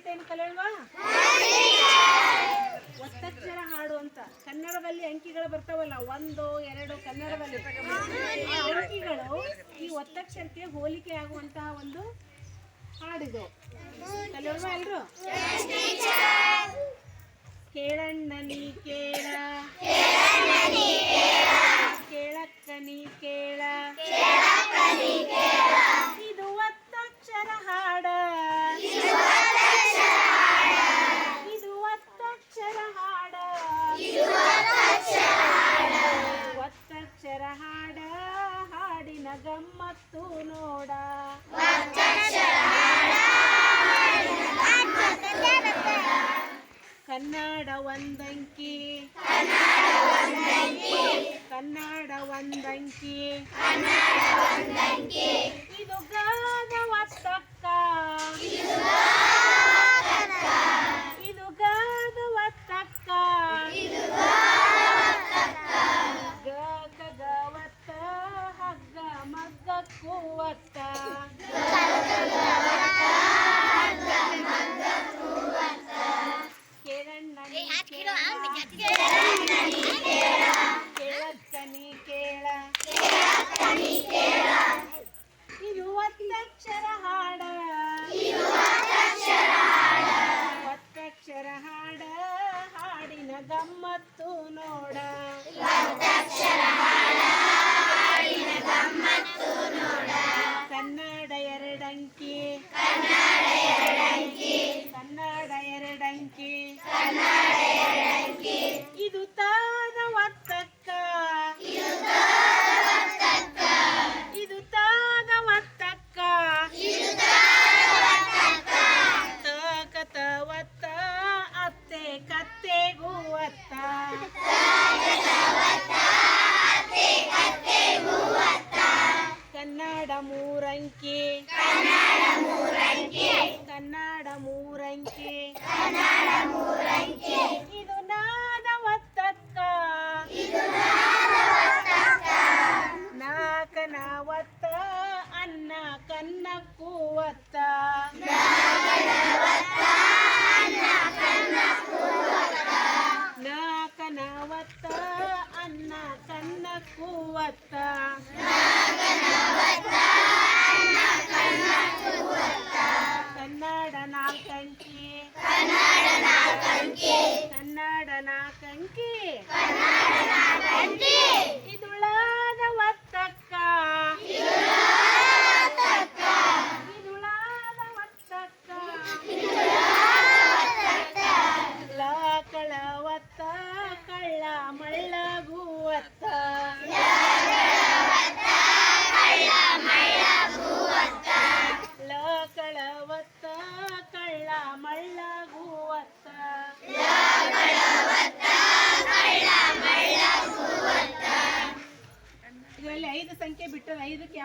ಗೀತೆಯನ್ನು ಕಲಿಯಲ್ವಾ ಒತ್ತಕ್ಷರ ಹಾಡು ಅಂತ. ಕನ್ನಡದಲ್ಲಿ ಅಂಕಿಗಳು ಬರ್ತಾವಲ್ಲ, ಒಂದು, ಎರಡು ಕನ್ನಡದಲ್ಲಿ. ಅಂಕಿಗಳು ಈ ಒತ್ತಕ್ಷರಕ್ಕೆ ಹೋಲಿಕೆ ಆಗುವಂತಹ ಒಂದು ಹಾಡಿದು. ಕಲಿಯಲ್ವಾ ಎಲ್ರು? ಕೇಳಣ್ಣನಿ ಕೇಳ. ಗಮ್ಮತ್ತು ನೋಡ. ಕನ್ನಡ ಒಂದಂಕಿ. ಕನ್ನಡ ಒಂದಂಕಿ. ಇದು ಗಾದ ಒತ್ತಕ್ಕ ಇದು ನಾದ ಒತ್ತಕ್ಕ ನಾಕನ ಅನ್ನ ಕನ್ನ ಕೂವತ್ತ ನಾಕನ ಒತ್ತ ಅನ್ನ ಕನ್ನ ಕೂವತ್ತ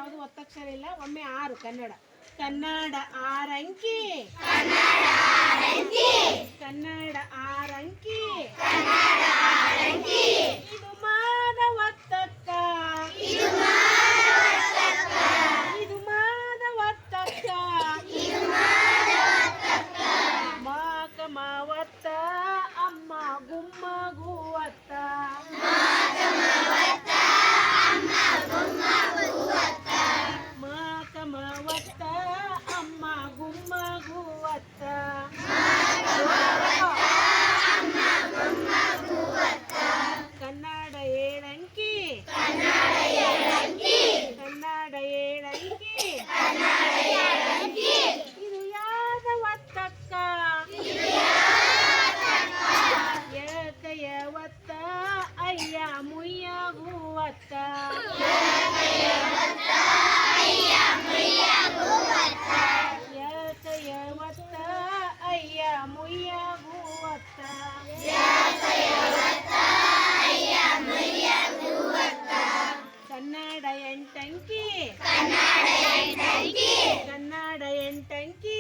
ಯಾವುದು ಒತ್ತಕ್ಷರ ಇಲ್ಲ ಒಮ್ಮೆ ಆರು ಕನ್ನಡ. ಕನ್ನಡ ಆರಂಕಿ భూవత్తా ಕನ್ನಡ ಎಂಟಂಕಿ ಕನ್ನಡ ಎಂಟಂಕಿ ಕನ್ನಡ ಎಂಟಂಕಿ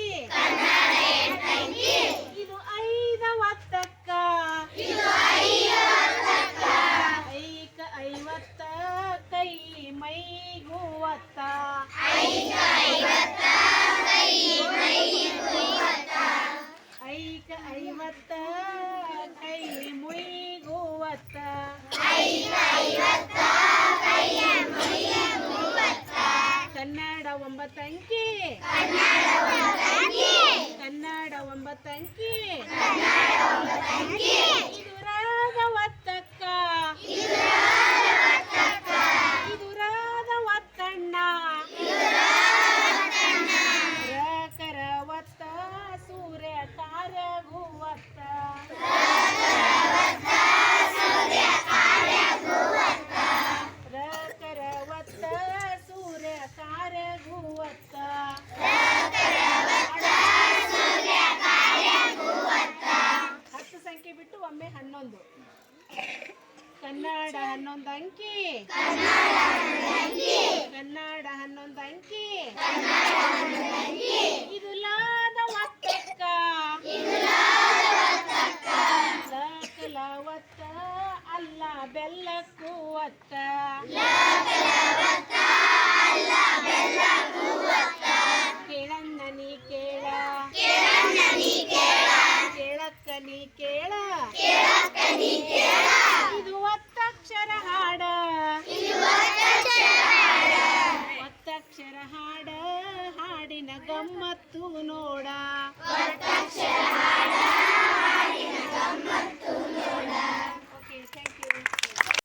ಒಂಬತ್ತಂಕಿ ಕನ್ನಡ ಒಂಬತ್ತಂಕಿ ಇದು ರಾಗ ಒತ್ತಕ್ಕ ಕನ್ನಡ ಹನ್ನೊಂದು ಅಂಕಿ. ಕನ್ನಡ ಹನ್ನೊಂದು ಅಂಕಿ. ಇದು ಲಾದ ಒತ್ತಕ್ಕ ಒತ್ತ ಅಲ್ಲ ಬೆಲ್ಲಕ್ಕೂ ಒತ್ತ ಕೇಳಣ್ಣ ನೀ ಕೇಳ ಕೇಳಕ್ಕ ನೀ ಕೇಳ ಇದು ಒತ್ತಕ್ಷರ ಹಾಡ ಒತ್ತಕ್ಷರ ಹಾಡ ಹಾಡಿನ ಗಮ್ಮತ್ತು ನೋಡ.